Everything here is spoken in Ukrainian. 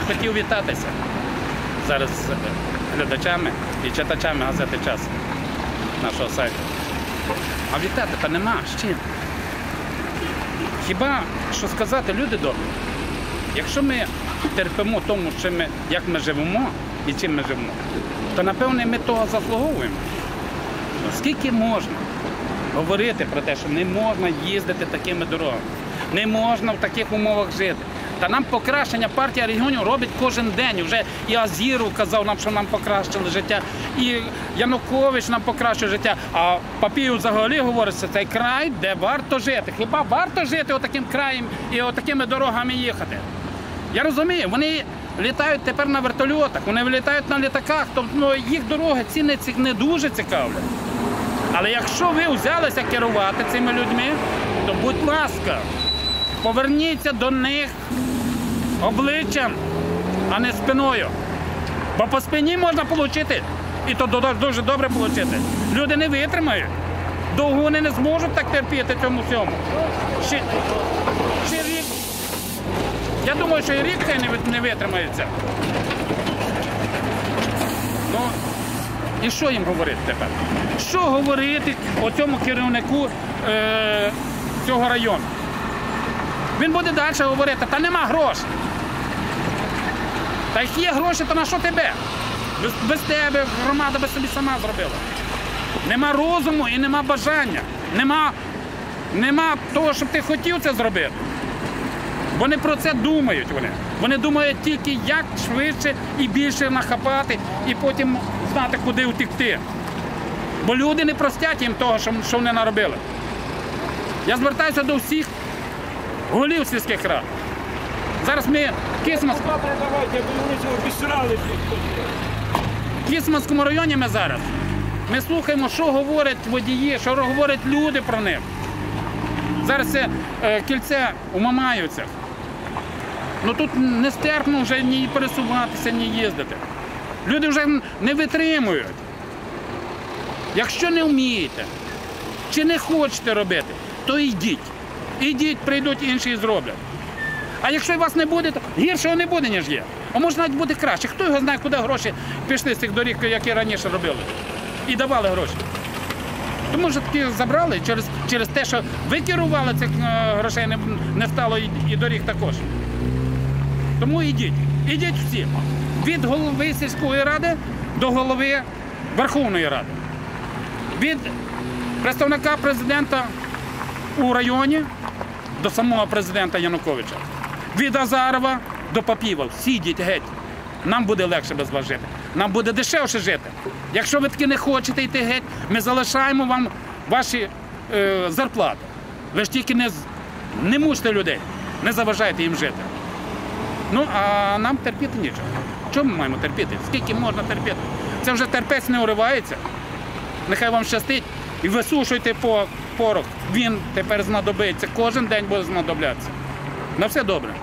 от хотів вітатися зараз з глядачами і читачами газети час нашого сайту. А вітати та нема з чим. Хіба що сказати, люди добрі, якщо ми терпимо тому, що ми, як ми живемо і чим ми живемо, то напевне ми того заслуговуємо. Скільки можна говорити про те, що не можна їздити такими дорогами, не можна в таких умовах жити. Та нам покращення партія регіонів робить кожен день. Вже і Азіров казав нам, що нам покращили життя, і Янукович нам покращує життя. А Папіїв взагалі говорить, що цей край, де варто жити. Хіба варто жити отаким краєм і отакими дорогами їхати? Я розумію, вони літають тепер на вертольотах, вони літають на літаках, тобто ну, їх дороги ці не, ці- не дуже цікавлять. Але якщо ви взялися керувати цими людьми, то будь ласка, поверніться до них обличчям, а не спиною. Бо по спині можна отримати, і то дуже добре отримати. Люди не витримають. Довго вони не зможуть так терпіти цьому всьому. Ще, ще рік. Я думаю, що і рік цей не, не витримається. Ну, і що їм говорити тепер? Що говорити оцьому керівнику е, цього району? Він буде далі говорити, та нема грошей. Та як є гроші, то на що тебе? Без, без тебе громада би собі сама зробила. Нема розуму і нема бажання. Нема, нема того, щоб ти хотів це зробити. Вони про це думають. Вони Вони думають тільки, як швидше і більше нахапати, і потім знати, куди втекти. Бо люди не простять їм того, що, вони наробили. Я звертаюся до всіх голів сільських рад. Зараз ми обісрали. в Кисманському районі ми зараз. Ми слухаємо, що говорять водії, що говорять люди про них. Зараз це е, кільце у Мамаївцях. Ну тут нестерпно вже ні пересуватися, ні їздити. Люди вже не витримують. Якщо не вмієте чи не хочете робити, то йдіть. Ідіть, прийдуть інші і зроблять. А якщо вас не буде, то гіршого не буде, ніж є. А може навіть буде краще. Хто його знає, куди гроші пішли з цих доріг, які раніше робили. І давали гроші. Тому що таки забрали через, через те, що ви керували цих е, грошей, не, не стало і, і доріг також. Тому йдіть. Ідіть всі. Від голови сільської ради до голови Верховної Ради. Від представника президента у районі до самого президента Януковича. Від Азарова до Папіва. Всі йдіть геть. Нам буде легше без вас жити. Нам буде дешевше жити. Якщо ви таки не хочете йти геть, ми залишаємо вам ваші е, зарплати. Ви ж тільки не, не мучте людей, не заважайте їм жити. Ну, а нам терпіти нічого. Чому ми маємо терпіти? Скільки можна терпіти? Це вже терпець не уривається. Нехай вам щастить і висушуйте по порох. Він тепер знадобиться. Кожен день буде знадоблятися. На все добре.